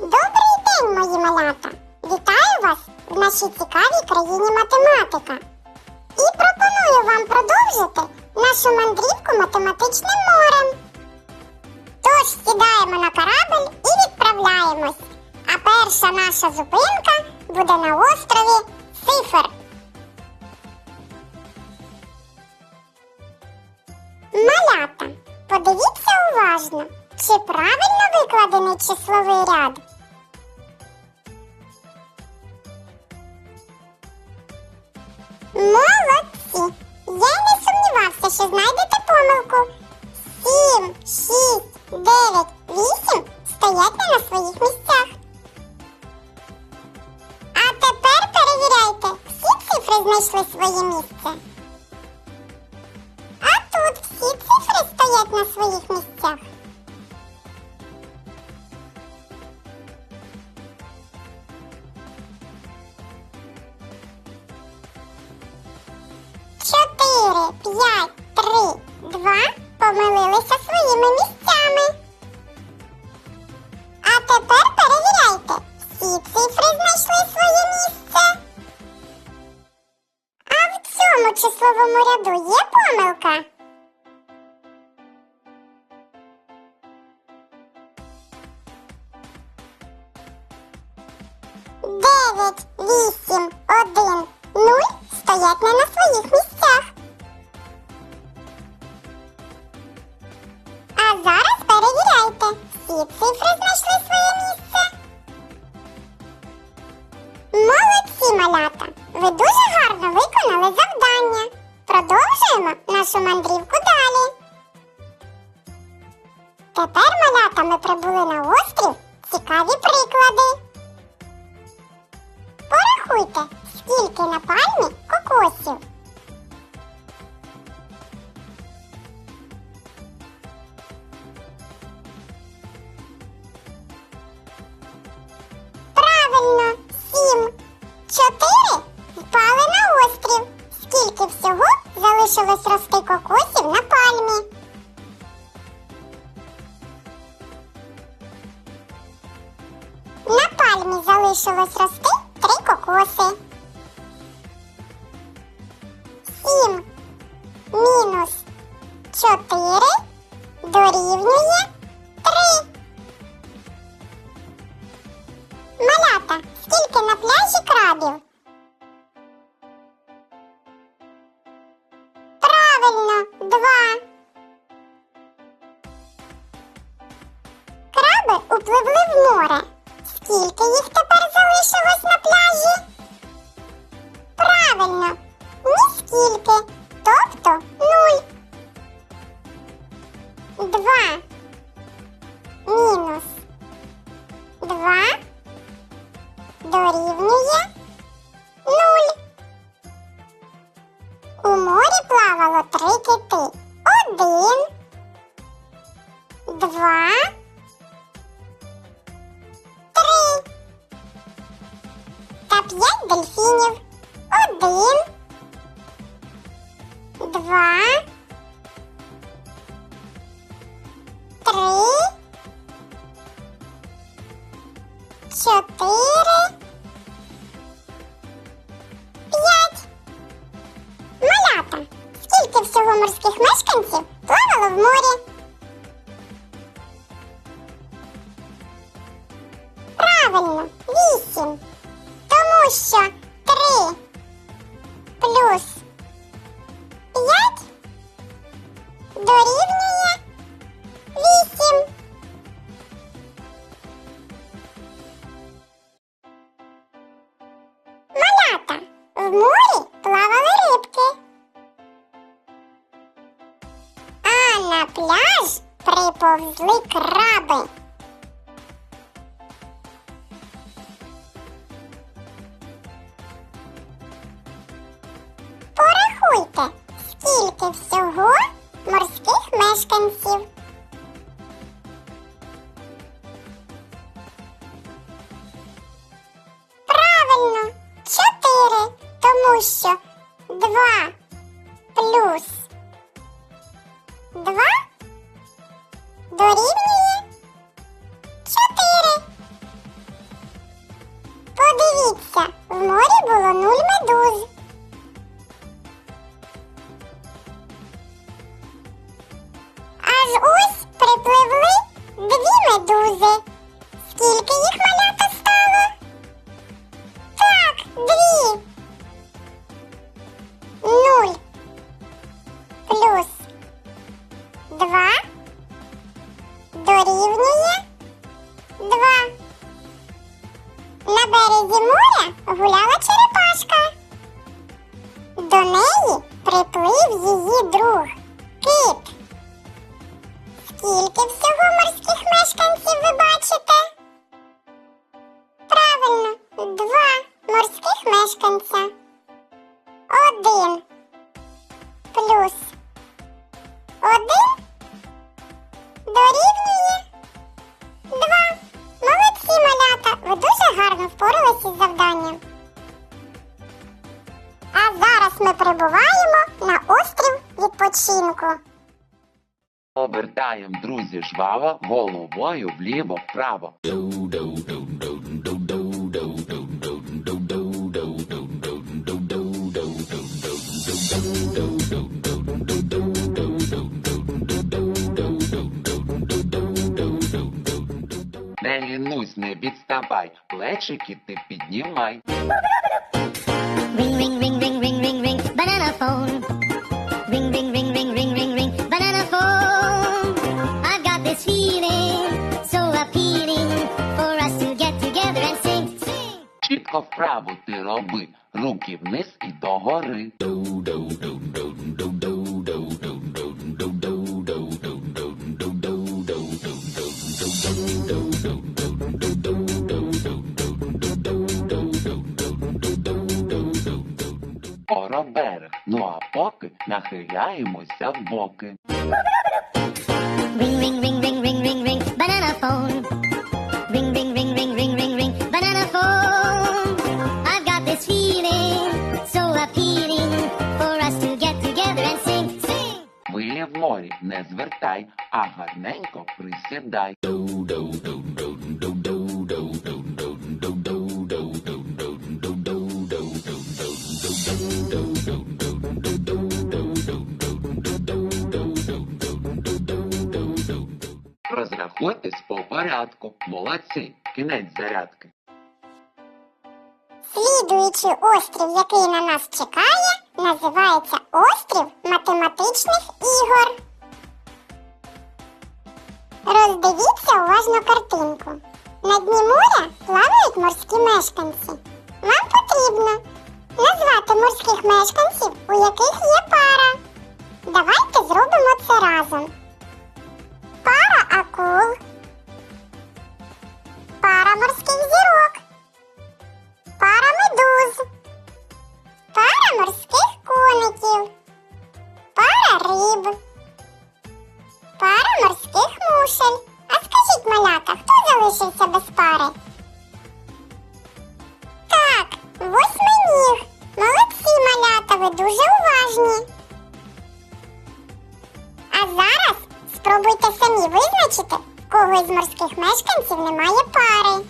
Добрий день, мої малята! Вітаю вас в нашій цікавій країні математика. І пропоную вам продовжити нашу мандрівку математичним морем. Тож сідаємо на корабль і відправляємось. А перша наша зупинка буде на острові Цифр. Малята, подивіться уважно, чи правильно викладений числовий ряд. Молодці! Я не сумнівався, що знайдете помилку. Сім, шість, дев'ять, вісім стоять на своїх місцях. А тепер перевіряйте, всі цифри знайшли своє місце. А тут всі цифри стоять на своїх місцях. Чотири, п'ять, три, два помилилися своїми місцями. А тепер перевіряйте, всі цифри знайшли своє місце. А в цьому числовому ряду є помилка? Дев'ять, вісім, один, нуль стоять не на своїх місцях. Всі цифри знайшли своє місце. Молодці, малята! Ви дуже гарно виконали завдання. Продовжуємо нашу мандрівку далі. Тепер, малята, ми прибули на острів цікаві приклади. Порахуйте, скільки на пальмі кокосів. Пальмі залишилось рости три кокоси. Сім мінус чотири дорівнює три. Малята, скільки на пляжі крабів? Правильно, два. Краби upливли в море. Скільки їх тепер залишилось на пляжі? Правильно, ніскільки, тобто нуль. Два мінус два дорівнює що три плюс п'ять дорівнює вісім. Малята, в морі плавали рибки. А на пляж приповзли краби. що два плюс два дорівнює чотири. Подивіться, в морі було нуль медуз. Аж ось припливли дві медузи. Скільки їх малята стало? Так, дві. Березі моря гуляла черепашка. До неї приплив її друг кит. Скільки всього морських мешканців ви бачите? Правильно, два морських мешканця. Ми прибуваємо на острів відпочинку. Обертаєм, друзі, жваво, головою вліво-вправо. Не лінусь, не відставай, плечики ти піднімай. Ring, ring, ring, ring, Вправо ти роби, руки вниз і догори. Скоро берег, ну а поки нахиляємося в боки. Ring, ring, ring, морі не звертай, а гарненько присідай. Розрахуйтесь по порядку. Молодці. Кінець зарядки. Слідуючий острів, який на нас чекає, називається острів математичних ігор. Роздивіться уважно картинку. На дні моря плавають морські мешканці. Вам потрібно назвати морських мешканців, у яких є пара. Давайте зробимо це разом. Восьминіг. Молодці, малята, ви дуже уважні. А зараз спробуйте самі визначити, кого із морських мешканців немає пари.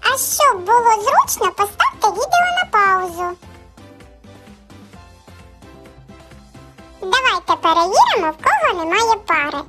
А щоб було зручно, поставте відео на паузу. Давайте перевіримо, в кого немає пари.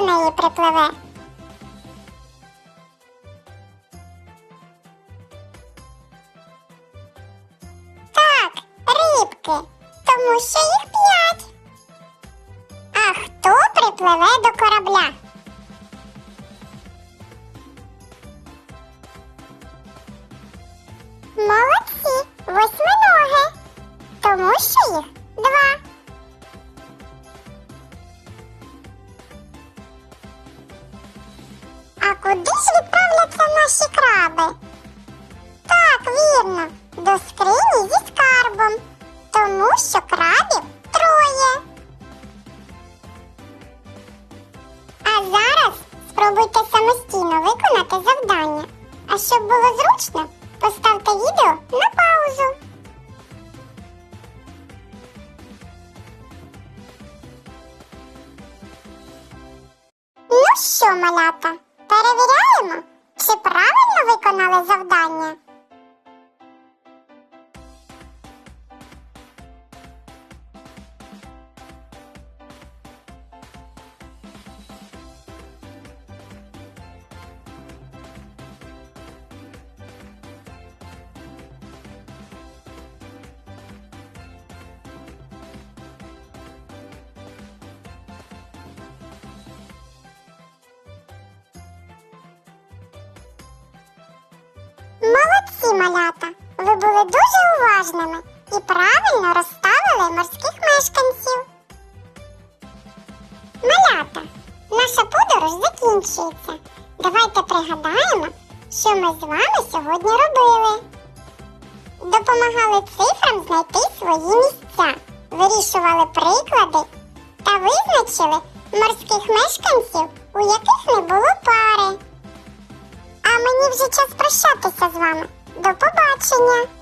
До неї припливе? Так, рибки, тому що їх п'ять. А хто припливе до корабля? Молодці, восьминоги, тому що їх спробуйте самостійно виконати завдання. А щоб було зручно, поставте відео на паузу. Ну що, малята, перевіряємо, чи правильно виконали завдання? Молодці, малята! Ви були дуже уважними і правильно розставили морських мешканців. Малята, наша подорож закінчується. Давайте пригадаємо, що ми з вами сьогодні робили. Допомагали цифрам знайти свої місця, вирішували приклади та визначили морських мешканців, у яких не було пари. А мені вже час прощатися з вами. До побачення!